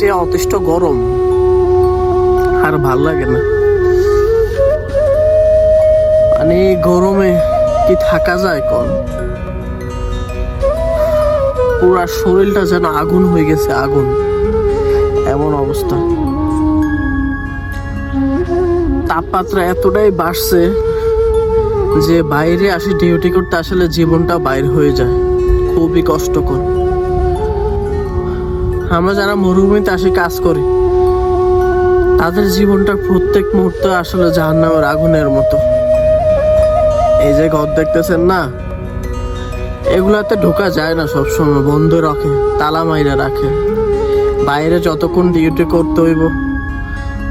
যথেষ্ট গরম, আর ভালো লাগে না। মানে গরমে কি থাকা যায় কল পুরা শরীরটা যেন আগুন হয়ে গেছে, আগুন। এমন অবস্থা। তাপমাত্রা এতটাই বাড়ছে যে বাইরে আসি ডিউটি করতে আসলে জীবনটা বাইর হয়ে যায়। খুবই কষ্টকর। আমরা যারা মরুভূমিতে আসি কাজ করি, তাদের জীবনটা প্রত্যেক মুহূর্তে আসলে জাহান্নামের আগুনের মতো। এই যে ঘর দেখতেছেন না, এগুলাতে ঢোকা যায় না সবসময়, বন্ধ রাখে, তালা মাইরা রাখে। বাইরে যতক্ষণ ডিউটি করতে হইব,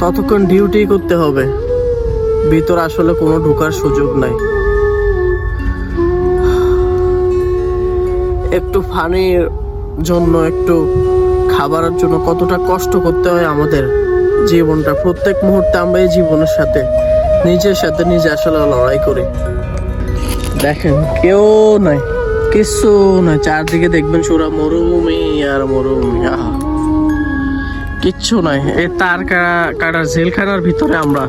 ততক্ষণ ডিউটি করতে হবে। ভিতর আসলে কোনো ঢোকার সুযোগ নাই। একটু ফানির জন্য একটু খাবারের জন্য কতটা কষ্ট করতে হয় আমাদের জীবনটা। প্রত্যেক মুহূর্তে আমরা এই জীবনের সাথে, নিজের সাথে নিজে আসলে লড়াই করি। দেখেন, কেউ নাই, কিছু নাই। চারদিকে দেখবেন সুরা মরুভূমি আর মরুভূমি কিচ্ছু নাই। এই তার কাটা কাটার জেলখানার ভিতরে আমরা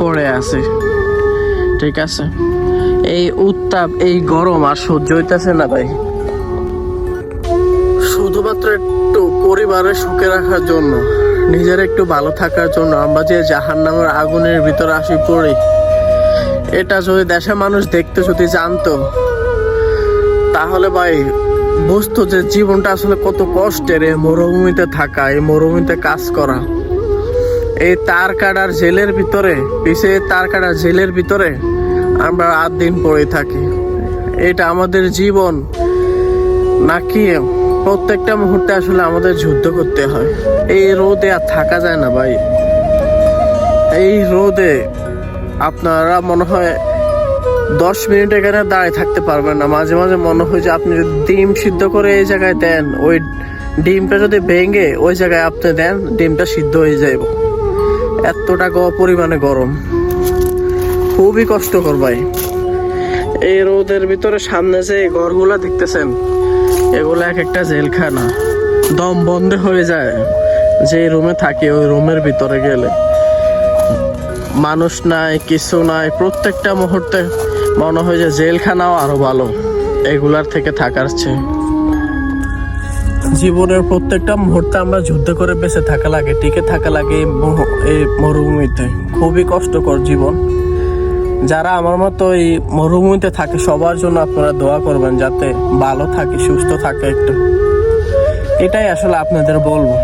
পড়ে আছি। ঠিক আছে? এই উত্তাপ, এই গরম আর সহ্য হইতেছে না ভাই। শুধুমাত্র পরিবারের সুখে রাখার জন্য, নিজের একটু ভালো থাকার জন্য আমরা যে জাহান নামের আগুনের ভিতরে আসি পড়ি, এটা যদি দেশের মানুষ দেখতে যদি জানতো, তাহলে ভাই বুঝতো যে জীবনটা আসলে কত কষ্টের এই মরুভূমিতে থাকা, এই মরুভূমিতে কাজ করা। এই তার কাটার জেলের ভিতরে, পিছে তার কাটার জেলের ভিতরে আমরা রাত দিন পড়ে থাকি। এটা আমাদের জীবন নাকি প্রত্যেকটা মুহূর্তে আসলে আমাদের যুদ্ধ করতে হয়। এই রোদে আর থাকা যায় না ভাই। এই রোদে আপনারা মনে হয় দশ মিনিট এখানে দাঁড়িয়ে থাকতে পারবেন না। মাঝে মাঝে মনে হয় যে আপনি যদি ডিম সিদ্ধ করে এই জায়গায় দেন, ওই ডিমটা যদি ভেঙে ওই জায়গায় আপনি দেন, ডিমটা সিদ্ধ হয়ে যাইব। এতটা গ- পরিমাণে গরম। খুবই কষ্টকর ভাই। এই রোদের ভিতরে সামনে যে ঘরগুলা দেখতেছেন এগুলো এক একটা জেলখানা। দম বন্ধ হয়ে যায়। যে রুমে থাকি, ওই রুমের ভিতরে গেলে। মানুষ নাই, কিছু নাই, প্রত্যেকটা মুহূর্তে মনে হয় যে জেলখানাও আরও ভালো, এগুলার থেকে থাকার চেয়ে। জীবনের প্রত্যেকটা মুহূর্তে আমরা যুদ্ধ করে বেঁচে থাকা লাগে, টিকে থাকা লাগে এই মরুভূমিতে। খুবই কষ্টকর জীবন। যারা আমার মতো এই মরুভূমিতে থাকে, সবার জন্য আপনারা দোয়া করবেন যাতে ভালো থাকে, সুস্থ থাকে একটু। এটাই আসলে আপনাদের বলব।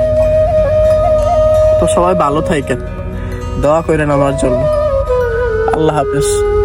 তো সবাই ভালো থাকে দোয়া করেন আমার জন্য। আল্লাহ হাফেজ।